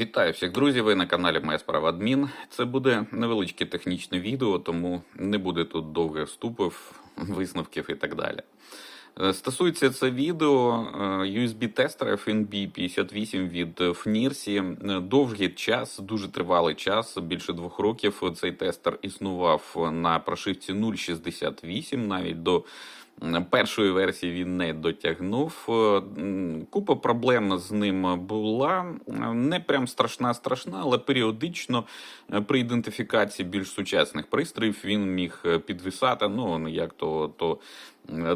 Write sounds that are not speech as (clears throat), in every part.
Вітаю всіх друзів. Ви на каналі Моя справа адмін. Це буде невеличке технічне відео, тому не буде тут довгих вступів, висновків і так далі. Е, Стосується це відео е, USB-тестера FNB 58 від FNIRSI. Е, Довгий час, дуже тривалий час, більше двох років цей тестер існував на прошивці 0.68, навіть до першої версії він не дотягнув. Е, Купа проблем з ним була. Не прям страшна, страшна, але періодично е, при ідентифікації більш сучасних пристроїв він міг е, підвисати. Ну як то, то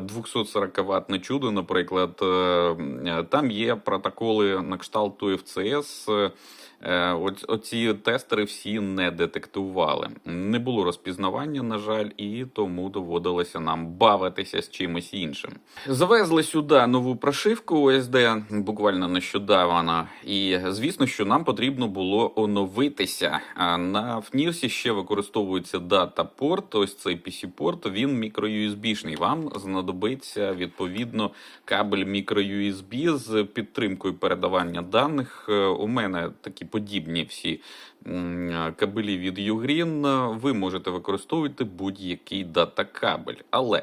240 ваттне чудо, наприклад, е, там є протоколи на кшталт ФЦС. Оць- Оці тестери всі не детектували. Не було розпізнавання, на жаль, і тому доводилося нам бавитися з чимось іншим. Завезли сюди нову прошивку OSD буквально нещодавно, і звісно, що нам потрібно було оновитися. На FNIRS ще використовується дата-порт. Ось цей PC-порт, він мікро-USB-шний. Вам знадобиться відповідно кабель мікро-USB з підтримкою передавання даних. Е, У мене такі подібні всі кабелі від Ugreen. Ви можете використовувати будь-який дата-кабель, але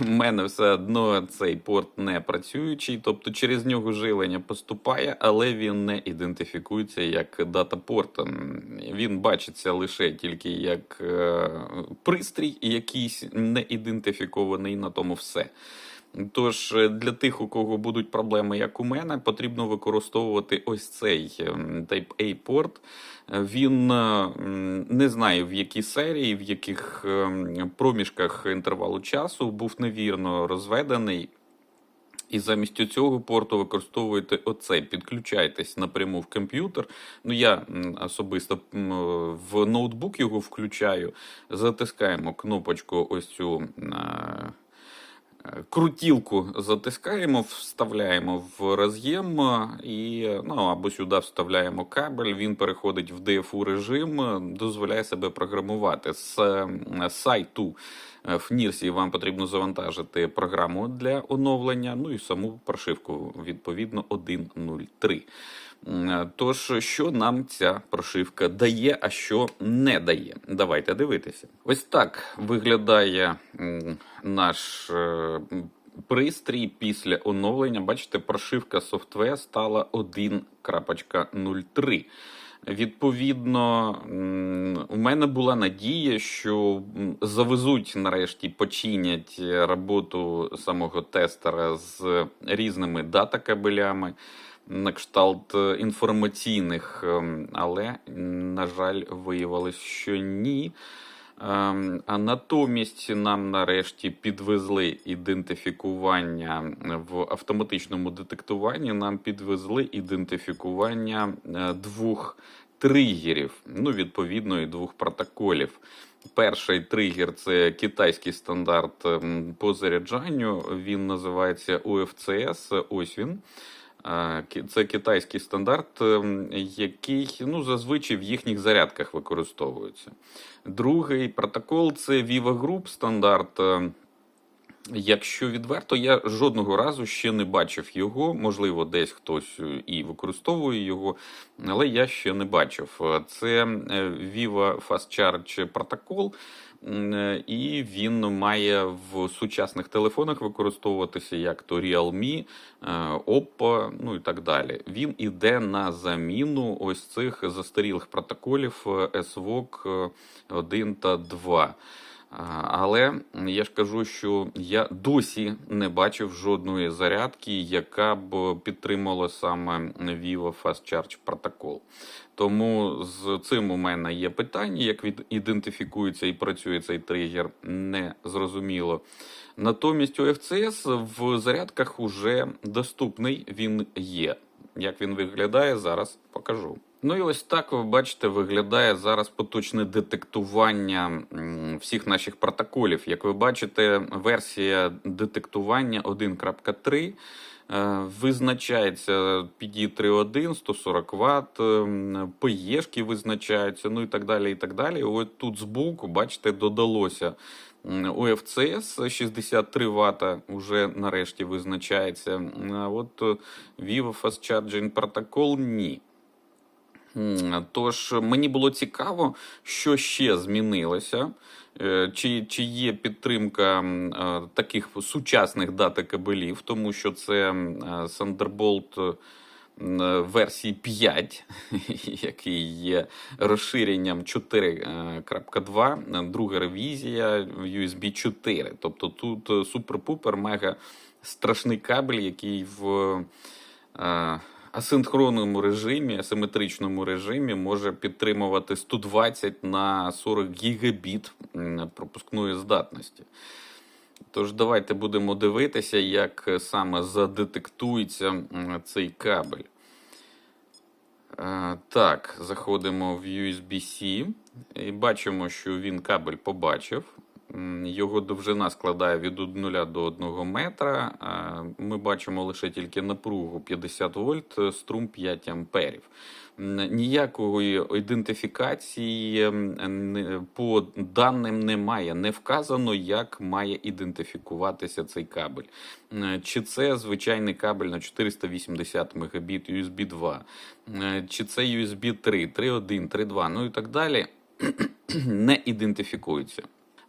у мене все одно цей порт не працюючий, тобто через нього жилення поступає, але він не ідентифікується як дата-порт. Він бачиться лише тільки як е, пристрій, якийсь не ідентифікований на тому все. Тож е, для тих, у кого будуть проблеми, як у мене, потрібно використовувати ось цей ем, Type-A порт. Е, Він е, не знаю в якій серії, в яких ем, проміжках інтервалу часу був невірно розведений. І замість цього порту використовуєте оцей, підключайтесь напряму в комп'ютер. Ну я особисто в ноутбук його включаю, затискаємо кнопочку ось цю. Крутілку затискаємо, вставляємо в роз'єм е, і ну або сюди вставляємо кабель. Він переходить в DFU режим, е, дозволяє себе програмувати з сайту. Е, В NIRSі вам потрібно завантажити програму для оновлення, ну і саму прошивку відповідно 1.03. Тож, що нам ця прошивка дає, а що не дає? Давайте дивитися. Ось так виглядає наш е, пристрій після оновлення. Бачите, прошивка софтвер стала 1.03. Відповідно, у мене була надія, що завезуть нарешті, починять роботу самого тестера з різними дата-кабелями на кшталт е, інформаційних, ем, але, на жаль, виявилось, що ні. Ем, А натомість нам нарешті підвезли ідентифікування в автоматичному детектуванні. Нам підвезли ідентифікування е, двох тригерів, ну відповідно, і двох протоколів. Перший тригер це китайський стандарт ем, по заряджанню. Він називається UFCS. Ось він. Це китайський стандарт, ем, який ну, зазвичай в їхніх зарядках використовується. Другий протокол це Viva Group стандарт. Ем, Якщо відверто, я жодного разу ще не бачив його. Можливо, десь хтось е, і використовує його, але я ще не бачив. Е, Це е, Viva Fast Charge протокол, е, і він має в сучасних телефонах використовуватися як то Realme, е, Oppo, ну і так далі. Він іде на заміну ось цих застарілих протоколів е, SVOC 1 та 2. Але я ж кажу, що я досі не бачив жодної зарядки, яка б підтримувала саме Vivo Fast Charge протокол. Тому з цим у мене є питання, як від- ідентифікується і працює цей тригер, не зрозуміло. Натомість OFCS в зарядках уже доступний, він є. Як він виглядає, зараз покажу. Ну і ось так ви бачите, виглядає зараз поточне детектування всіх наших протоколів. Як ви бачите, версія детектування 1.3 е, визначається PD31, 140 Вт, ПЕшки визначаються, ну і так далі. і так далі. Ось тут збоку, бачите, додалося м, UFCS 63 Вт вже нарешті визначається. А от е, Vivo Fast Charging Protocol ні. Тож мені було цікаво, що ще змінилося, е, чи, чи є підтримка е, таких сучасних дата кабелів, тому що це е, Thunderbolt версії 5, (laughs) який є розширенням 4.2, е, друга ревізія USB 4. Тобто тут супер-пупер мега страшний кабель, який в асинхронному режимі, асиметричному режимі може підтримувати 120 на 40 гігабіт пропускної здатності. Тож давайте будемо дивитися, як саме задетектується цей кабель. Е, Так, заходимо в USB-C і бачимо, що він кабель побачив. Його довжина складає від 0 до 1 метра. Е, Ми бачимо лише тільки напругу 50 вольт, е, струм 5 амперів. Ніякої ідентифікації по даним немає. Не вказано, як має ідентифікуватися цей кабель. Чи це звичайний кабель на 480 Мбіт USB 2, Е, чи це USB 3, 3.1, 3.2, ну і так далі, (clears throat) не ідентифікується.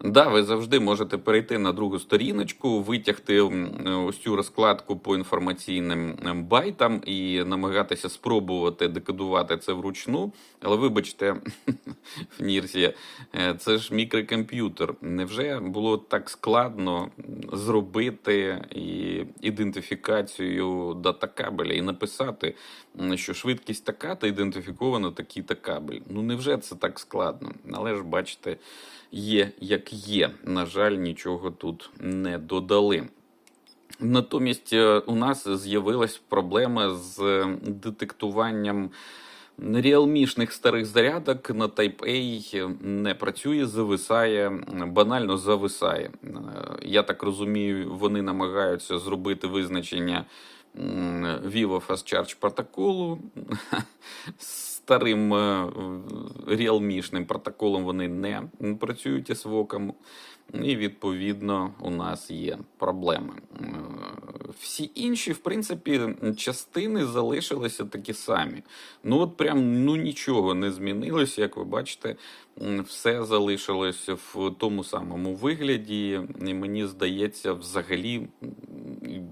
Да, ви завжди можете перейти на другу сторіночку, витягти ось цю розкладку по інформаційним байтам і намагатися спробувати декодувати це вручну. Але вибачте, (laughs) в е, це ж мікрокомп'ютер. Невже було так складно зробити і ідентифікацію датакабеля і написати, що швидкість така, та ідентифіковано такий-то кабель? Ну невже це так складно? Але ж бачите, є як є. На жаль, нічого тут не додали. Натомість е, у нас з'явилась проблема з е, детектуванням реалмішних старих зарядок на Type-A не працює, зависає, банально зависає. Е, Я так розумію, вони намагаються зробити визначення Vivo Fast Charge протоколу. (laughs) Старим е, реалмішним протоколом вони не працюють СВОКом. І відповідно у нас є проблеми. Е, Всі інші, в принципі, частини залишилися такі самі. Ну от прям ну нічого не змінилося. Як ви бачите, все залишилось в тому самому вигляді. І мені здається, взагалі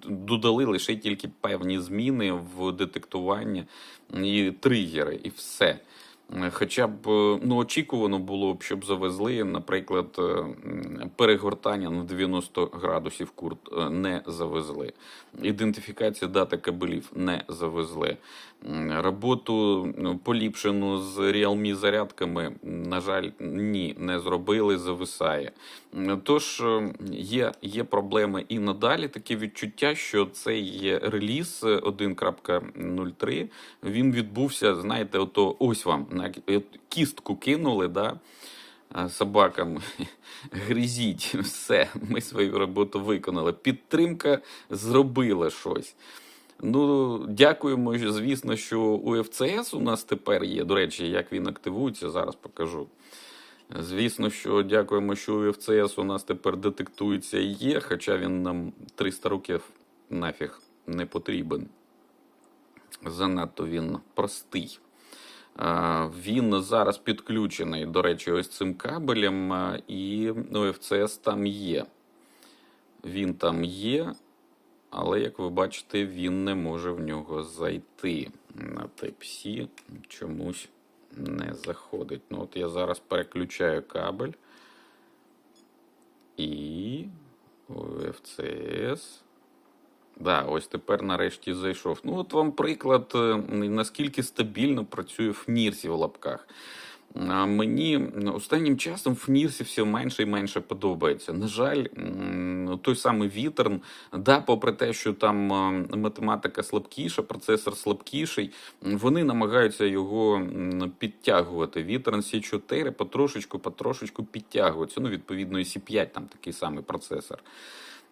додали лише тільки певні зміни в детектуванні і тригери, і все. Хоча б е, ну, очікувано було б, щоб завезли, наприклад, е, перегортання на 90 градусів курт е, не завезли. Ідентифікація дати кабелів не завезли. Роботу ну, поліпшену з Realme зарядками, на жаль, ні, не зробили, зависає. Тож є, є проблеми і надалі таке відчуття, що цей реліз 1.03 він відбувся, знаєте, ото ось вам на кістку кинули, да, собакам (laughs) гризіть, все, ми свою роботу виконали. Підтримка зробила щось. Ну, дякуємо, звісно, що у ФЦС у нас тепер є. До речі, як він активується, зараз покажу. Звісно, що дякуємо, що у ФЦС у нас тепер детектується і є, хоча він нам 300 років нафіг не потрібен. Занадто він простий. Він зараз підключений, до речі, ось цим кабелем, і у ФЦС там є. Він там є, але, як ви бачите, він не може в нього зайти. На Type-C чомусь не заходить. Ну, от я зараз переключаю кабель. І FCS. Да, ось тепер нарешті зайшов. Ну, от вам приклад, е, наскільки стабільно працює в Нірсі в лапках. Мені останнім часом в Нірсі все менше і менше подобається. На жаль, той самий Вітерн, да, попри те, що там е, математика слабкіша, процесор слабкіший, вони намагаються його підтягувати. Вітерн C4 потрошечку, потрошечку підтягується. Ну, відповідно, і C5 там такий самий процесор.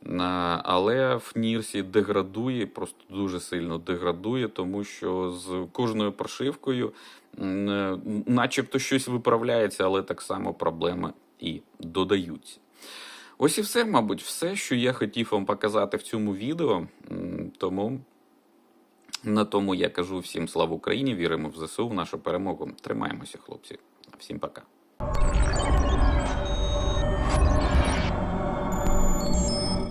А, Але в Нірсі деградує, просто дуже сильно деградує, тому що з кожною прошивкою, е, начебто щось виправляється, але так само проблеми і додаються. Ось і все, мабуть, все, що я хотів вам показати в цьому відео. Тому На тому я кажу всім слава Україні, віримо в ЗСУ, в нашу перемогу. Тримаємося, хлопці. Всім пока.